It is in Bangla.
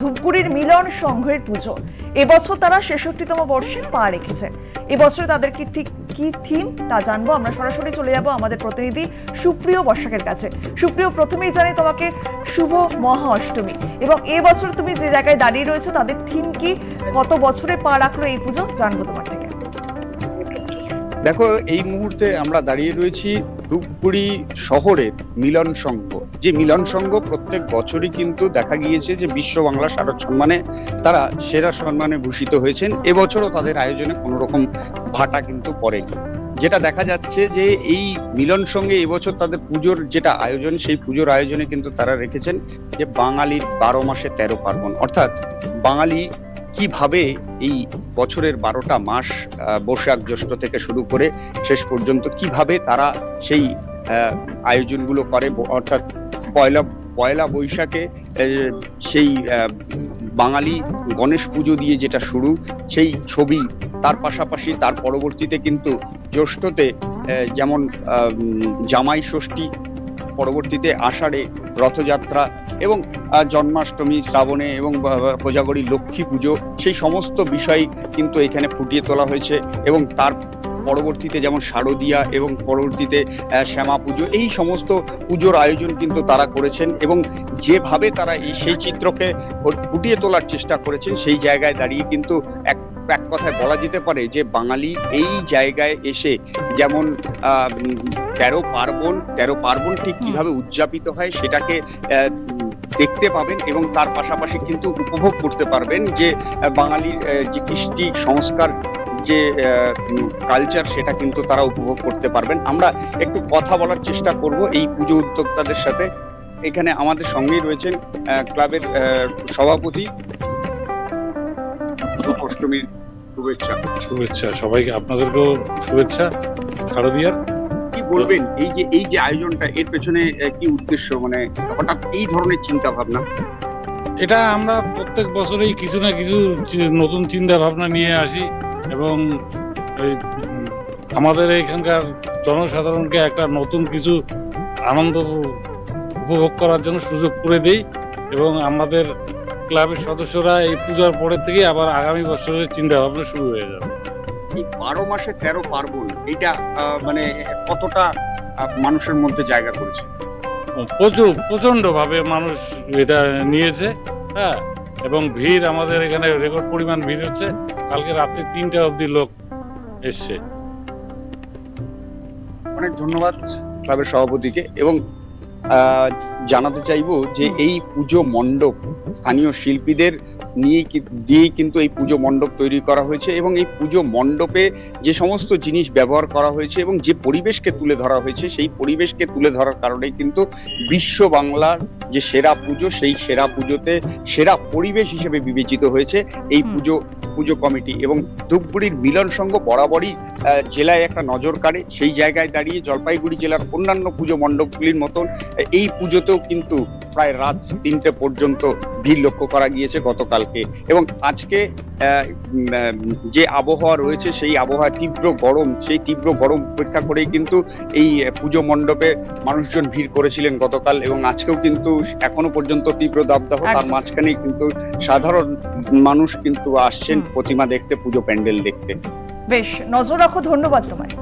ধূপগুড়ির মিলন সংঘের পুজো। এবছর তারা ছেষট্টিতম বর্ষে পা রেখেছে। এবছর তাদের কি ঠিক, কি থিম তা জানব। আমরা সরাসরি চলে যাব আমাদের প্রতিনিধি সুপ্রিয় বর্ষাকের কাছে। সুপ্রিয়, প্রথমেই জানাই তোমাকে শুভ মহা অষ্টমী। এবং এবছর তুমি যে জায়গায় দাঁড়িয়ে রয়েছো, তাদের থিম কি? কত বছরে পা রাখল এই পুজো? জানব তোমার থেকে। দেখো, এই মুহূর্তে আমরা দাঁড়িয়ে রয়েছি ধূপগুড়ি শহরের মিলন সংঘ। যে মিলন সংঘ প্রত্যেক বছরই কিন্তু দেখা গিয়েছে যে বিশ্ব বাংলা শারদ সম্মানে তারা সেরা সম্মানে ভূষিত হয়েছেন। এবছরও তাদের আয়োজনে কোনো রকম ভাটা কিন্তু পড়েনি। যেটা দেখা যাচ্ছে যে এই মিলন সঙ্গে এবছর তাদের পুজোর যেটা আয়োজন, সেই পুজোর আয়োজনে কিন্তু তারা রেখেছেন যে বাঙালির বারো মাসে তেরো পার্বণ। অর্থাৎ বাঙালি কীভাবে এই বছরের বারোটা মাস বৈশাখ জ্যৈষ্ঠ থেকে শুরু করে শেষ পর্যন্ত কীভাবে তারা সেই আয়োজনগুলো করে অর্থাৎ পয়লা পয়লা বৈশাখে সেই বাঙালি গণেশ পুজো দিয়ে যেটা শুরু, সেই ছবি তার পাশাপাশি তার পরবর্তীতে কিন্তু জ্যৈষ্ঠতে যেমন জামাই ষষ্ঠী পরবর্তীতে আষাঢ়ে রথযাত্রা এবং জন্মাষ্টমী শ্রাবণে এবং কোজাগরী লক্ষ্মী পুজো সেই সমস্ত বিষয় কিন্তু এখানে ফুটিয়ে তোলা হয়েছে এবং তার পরবর্তীতে যেমন শারদীয়া এবং পরবর্তীতে শ্যামা পুজো এই সমস্ত পুজোর আয়োজন কিন্তু তারা করেছেন এবং যেভাবে তারা এই সেই চিত্রকে ফুটিয়ে তোলার চেষ্টা করেছেন সেই জায়গায় দাঁড়িয়ে কিন্তু এক এক কথায় বলা যেতে পারে যে বাঙালি এই জায়গায় এসে যেমন তেরো পার্বণ তেরো পার্বণ ঠিক কীভাবে উদযাপিত হয় সেটাকে দেখতে পাবেন এবং তার পাশাপাশি কিন্তু উপভোগ করতে পারবেন যে বাঙালির যে কৃষ্টি সংস্কার, যে কালচার সেটা কিন্তু তারা উপভোগ করতে পারবেন। আমরা একটু কথা বলার চেষ্টা করব এই পুজো উদ্যোক্তাদের সাথে। এখানে আমাদের সঙ্গেই রয়েছেন ক্লাবের সভাপতি। অষ্টমীর শুভেচ্ছা। শুভেচ্ছা। সবাইকে আপনাদেরকেও শুভেচ্ছা। শারদিয়ার বলবেন, এই যে এই যে আয়োজনটা, এর পেছনে কি উদ্দেশ্য? মানে হঠাৎ এই ধরনের চিন্তা ভাবনা? এটা আমরা প্রত্যেক বছরেই কিছু না কিছু নতুন চিন্তা ভাবনা নিয়ে আসি এবং আমাদের এখানকার জনসাধারণকে একটা নতুন কিছু আনন্দ উপভোগ করার জন্য সুযোগ করে দেই এবং আমাদের ক্লাবের সদস্যরা এই পূজার পরের থেকে আবার আগামী বছরের চিন্তা ভাবনা শুরু হয়ে যাবে। এই বারো মাসে তেরো পার্বণ এটা মানে কতটা মানুষের মধ্যে জায়গা করেছে? প্রচুর প্রচণ্ড ভাবে মানুষ এটা নিয়েছে হ্যাঁ? এবং ভিড় আমাদের এখানে রেকর্ড পরিমাণ ভিড় হচ্ছে। কালকে রাত্রি তিনটা অবধি লোক এসছে। অনেক ধন্যবাদ ক্লাবের সভাপতিকে এবং জানাতে চাইব যে এই পুজো মণ্ডপ স্থানীয় শিল্পীদের নিয়ে দিয়েই কিন্তু এই পুজো মণ্ডপ তৈরি করা হয়েছে এবং এই পুজো মণ্ডপে যে সমস্ত জিনিস ব্যবহার করা হয়েছে এবং যে পরিবেশকে তুলে ধরা হয়েছে সেই পরিবেশকে তুলে ধরার কারণে কিন্তু বিশ্ব বাংলার যে সেরা পুজো সেই সেরা পুজোতে সেরা পরিবেশ হিসেবে বিবেচিত হয়েছে এই পুজো পুজো কমিটি এবং ধূপগুড়ির মিলন সংঘ বরাবরই আহ, জেলায় একটা নজর কাড়ে। সেই জায়গায় দাঁড়িয়ে জলপাইগুড়ি জেলার অন্যান্য পুজো মণ্ডপগুলির মতন এই পুজোতেও কিন্তু প্রায় রাত তিনটে পর্যন্ত ভিড় লক্ষ্য করা গিয়েছে গতকালকে। এবং আজকে যে আবহাওয়া রয়েছে সেই আবহাওয়া তীব্র গরম সেই তীব্র গরম উপেক্ষা করেই কিন্তু এই পুজো মণ্ডপে মানুষজন ভিড় করেছিলেন গতকাল এবং আজকেও কিন্তু এখনও পর্যন্ত তীব্র দাবদাহ তার। মাঝখানেই কিন্তু সাধারণ মানুষ কিন্তু আসছেন প্রতিমা দেখতে পুজো প্যান্ডেল দেখতে। বেশ নজর রাখো ধন্যবাদ তোমায়।